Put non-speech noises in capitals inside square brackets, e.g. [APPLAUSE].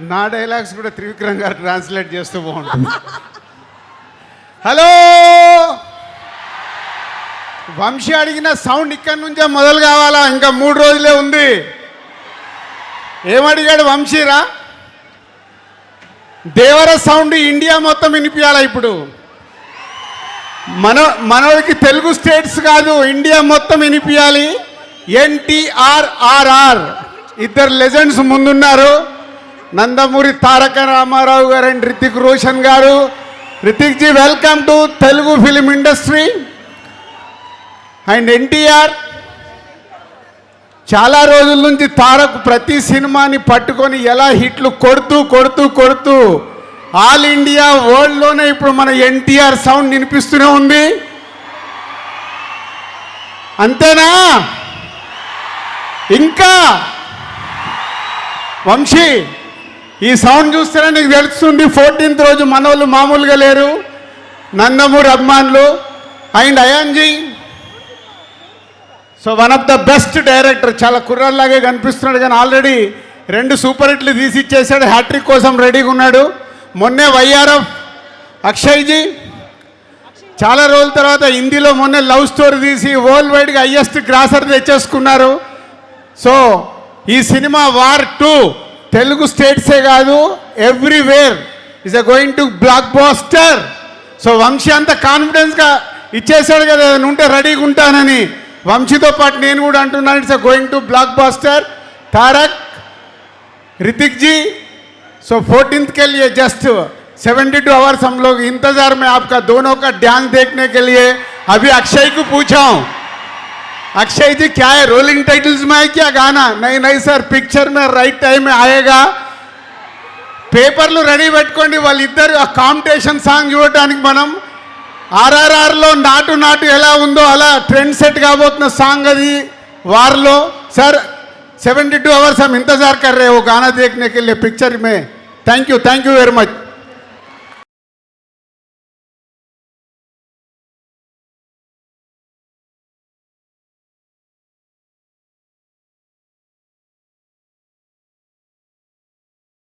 నా డైలాగ్స్ కూడా త్రివిక్రమ్ గారు ట్రాన్స్లేట్ చేస్తూ బాగుంటుంది. [LAUGHS] హలో వంశీ అడిగిన సౌండ్ ఇక్కడి నుంచే మొదలు కావాలా? ఇంకా మూడు రోజులే ఉంది. ఏమడిగాడు వంశీరా? దేవర సౌండ్ ఇండియా మొత్తం వినిపించాలా ఇప్పుడు? మన మనోడికి తెలుగు స్టేట్స్ కాదు ఇండియా మొత్తం వినిపించాలి ఎన్టీఆర్ఆర్ఆర్ ఇద్దరు లెజెండ్స్ ముందున్నారు. నందమూరి తారక రామారావు గారు అండ్ రితిక్ రోషన్ గారు. Hrithik ji welcome to Telugu film industry. And NTR చాలా రోజుల నుంచి తారక్ ప్రతి సినిమాని పట్టుకొని ఎలా హిట్లు కొడుతూ కొడుతూ కొడుతూ ఆల్ ఇండియా వరల్డ్లోనే ఇప్పుడు మన ఎన్టీఆర్ సౌండ్ వినిపిస్తూనే ఉంది. అంతేనా? ఇంకా? వంశీ ఈ సౌండ్ చూస్తేనే నీకు తెలుస్తుంది ఫోర్టీన్త్ రోజు మనోళ్ళు మామూలుగా లేరు. నందమూరి అభిమానులు and అయాన్జీ so one of the best director. చాలా కుర్రాల్లాగే కనిపిస్తున్నాడు కానీ ఆల్రెడీ రెండు సూపర్ హిట్లు తీసి ఇచ్చేసాడు హ్యాట్రిక్ కోసం రెడీగా ఉన్నాడు. మొన్నే వైఆర్ఎఫ్ అక్షయ్జీ. చాలా రోజుల తర్వాత హిందీలో మొన్నే లవ్ స్టోరీ తీసి వరల్డ్ వైడ్గా హయ్యెస్ట్ గ్రాసర్ తెచ్చేసుకున్నారు. సో ఈ సినిమా వార్ టూ. తెలుగు స్టేట్సే కాదు everywhere is a going to blockbuster so Vamsi అంత కాన్ఫిడెన్స్గా ఇచ్చేసాడు కదా ఏదైనా ఉంటే రెడీగా ఉంటానని వంశీతో పాటు నేను కూడా అంటున్నాను it's going to blockbuster Tarak Hrithik ji so fourteenth के लिए जस्ट 72 आवर्स हम लोग इंतजार में आपका दोनों का ध्यान देखने के लिए अभी अक्षय को पूछा हूं अक्षय जी क्या है रोलिंग टाइटल्स में है क्या गाना नहीं नहीं सर पिक्चर में राइट टाइम में आएगा పేపర్లు రెడీ పెట్టుకోండి వాళ్ళిద్దరు ఆ కాంపిటీషన్ సాంగ్ చూడటానికి మనం ఆర్ఆర్ఆర్లో నాటు నాటు ఎలా ఉందో అలా ట్రెండ్ సెట్ కాబోతున్న సాంగ్ అది వార్లో सर 72 आवर्स हम इंतजार कर रहे हैं वो गाना देखने के लिए पिक्चर में thank you thank you very much